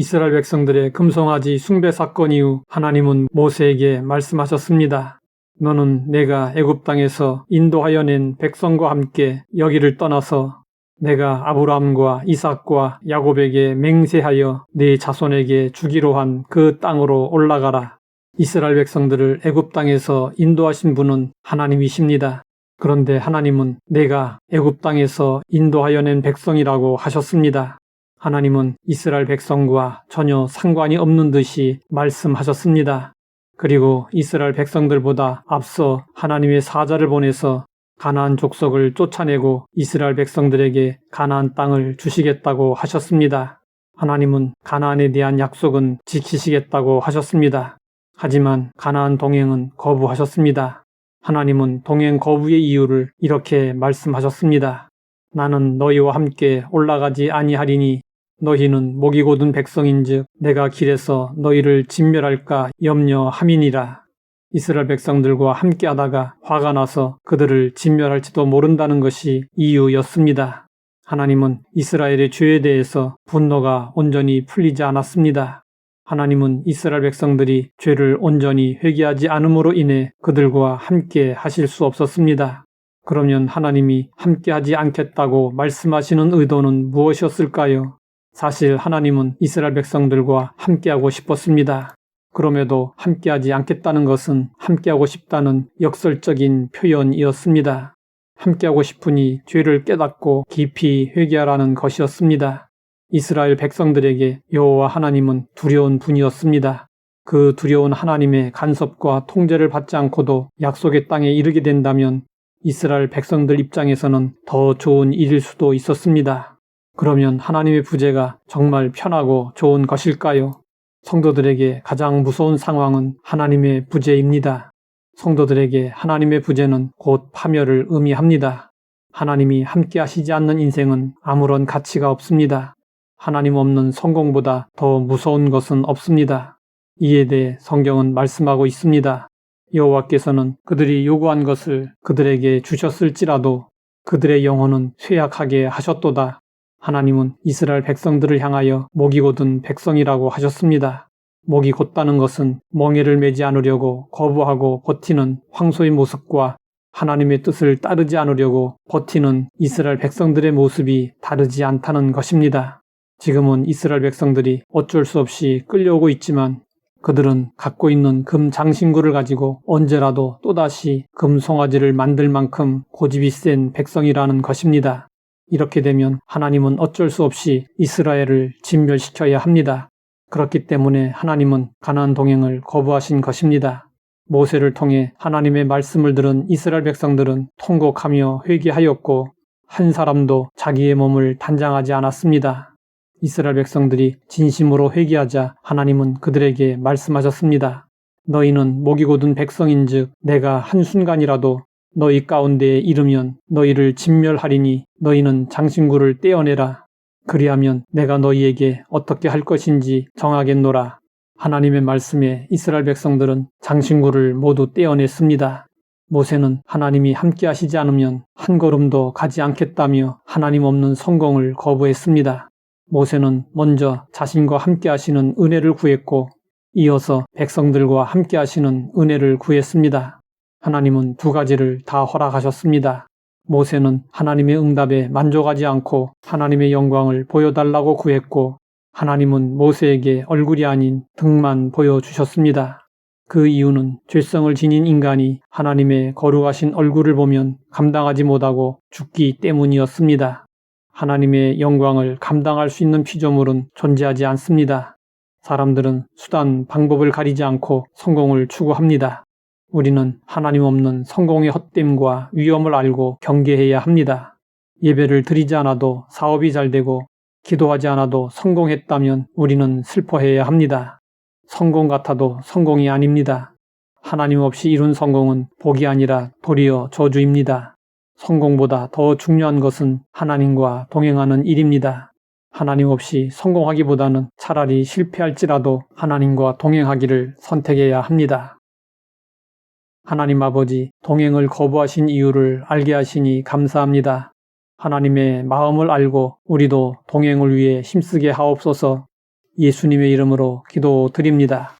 이스라엘 백성들의 금송아지 숭배 사건 이후 하나님은 모세에게 말씀하셨습니다. 너는 내가 애굽 땅에서 인도하여 낸 백성과 함께 여기를 떠나서 내가 아브라함과 이삭과 야곱에게 맹세하여 네 자손에게 주기로 한 그 땅으로 올라가라. 이스라엘 백성들을 애굽 땅에서 인도하신 분은 하나님이십니다. 그런데 하나님은 내가 애굽 땅에서 인도하여 낸 백성이라고 하셨습니다. 하나님은 이스라엘 백성과 전혀 상관이 없는 듯이 말씀하셨습니다. 그리고 이스라엘 백성들보다 앞서 하나님의 사자를 보내서 가나안 족속을 쫓아내고 이스라엘 백성들에게 가나안 땅을 주시겠다고 하셨습니다. 하나님은 가나안에 대한 약속은 지키시겠다고 하셨습니다. 하지만 가나안 동행은 거부하셨습니다. 하나님은 동행 거부의 이유를 이렇게 말씀하셨습니다. 나는 너희와 함께 올라가지 아니하리니 너희는 목이 고든 백성인즉 내가 길에서 너희를 진멸할까 염려함이니라. 이스라엘 백성들과 함께하다가 화가 나서 그들을 진멸할지도 모른다는 것이 이유였습니다. 하나님은 이스라엘의 죄에 대해서 분노가 온전히 풀리지 않았습니다. 하나님은 이스라엘 백성들이 죄를 온전히 회개하지 않음으로 인해 그들과 함께 하실 수 없었습니다. 그러면 하나님이 함께하지 않겠다고 말씀하시는 의도는 무엇이었을까요? 사실 하나님은 이스라엘 백성들과 함께하고 싶었습니다. 그럼에도 함께하지 않겠다는 것은 함께하고 싶다는 역설적인 표현이었습니다. 함께하고 싶으니 죄를 깨닫고 깊이 회개하라는 것이었습니다. 이스라엘 백성들에게 여호와 하나님은 두려운 분이었습니다. 그 두려운 하나님의 간섭과 통제를 받지 않고도 약속의 땅에 이르게 된다면 이스라엘 백성들 입장에서는 더 좋은 일일 수도 있었습니다. 그러면 하나님의 부재가 정말 편하고 좋은 것일까요? 성도들에게 가장 무서운 상황은 하나님의 부재입니다. 성도들에게 하나님의 부재는 곧 파멸을 의미합니다. 하나님이 함께 하시지 않는 인생은 아무런 가치가 없습니다. 하나님 없는 성공보다 더 무서운 것은 없습니다. 이에 대해 성경은 말씀하고 있습니다. 여호와께서는 그들이 요구한 것을 그들에게 주셨을지라도 그들의 영혼은 쇠약하게 하셨도다. 하나님은 이스라엘 백성들을 향하여 목이 곧은 백성이라고 하셨습니다. 목이 곧다는 것은 멍에를 매지 않으려고 거부하고 버티는 황소의 모습과 하나님의 뜻을 따르지 않으려고 버티는 이스라엘 백성들의 모습이 다르지 않다는 것입니다. 지금은 이스라엘 백성들이 어쩔 수 없이 끌려오고 있지만 그들은 갖고 있는 금 장신구를 가지고 언제라도 또다시 금 송아지를 만들 만큼 고집이 센 백성이라는 것입니다. 이렇게 되면 하나님은 어쩔 수 없이 이스라엘을 진멸시켜야 합니다. 그렇기 때문에 하나님은 가나안 동행을 거부하신 것입니다. 모세를 통해 하나님의 말씀을 들은 이스라엘 백성들은 통곡하며 회개하였고 한 사람도 자기의 몸을 단장하지 않았습니다. 이스라엘 백성들이 진심으로 회개하자 하나님은 그들에게 말씀하셨습니다. 너희는 목이 곧은 백성인즉 내가 한순간이라도 너희 가운데에 이르면 너희를 진멸하리니 너희는 장신구를 떼어내라. 그리하면 내가 너희에게 어떻게 할 것인지 정하겠노라. 하나님의 말씀에 이스라엘 백성들은 장신구를 모두 떼어냈습니다. 모세는 하나님이 함께 하시지 않으면 한 걸음도 가지 않겠다며 하나님 없는 성공을 거부했습니다. 모세는 먼저 자신과 함께 하시는 은혜를 구했고 이어서 백성들과 함께 하시는 은혜를 구했습니다. 하나님은 두 가지를 다 허락하셨습니다. 모세는 하나님의 응답에 만족하지 않고 하나님의 영광을 보여달라고 구했고 하나님은 모세에게 얼굴이 아닌 등만 보여주셨습니다. 그 이유는 죄성을 지닌 인간이 하나님의 거룩하신 얼굴을 보면 감당하지 못하고 죽기 때문이었습니다. 하나님의 영광을 감당할 수 있는 피조물은 존재하지 않습니다. 사람들은 수단, 방법을 가리지 않고 성공을 추구합니다. 우리는 하나님 없는 성공의 헛됨과 위험을 알고 경계해야 합니다. 예배를 드리지 않아도 사업이 잘 되고 기도하지 않아도 성공했다면 우리는 슬퍼해야 합니다. 성공 같아도 성공이 아닙니다. 하나님 없이 이룬 성공은 복이 아니라 도리어 저주입니다. 성공보다 더 중요한 것은 하나님과 동행하는 일입니다. 하나님 없이 성공하기보다는 차라리 실패할지라도 하나님과 동행하기를 선택해야 합니다. 하나님 아버지, 동행을 거부하신 이유를 알게 하시니 감사합니다. 하나님의 마음을 알고 우리도 동행을 위해 힘쓰게 하옵소서 예수님의 이름으로 기도드립니다.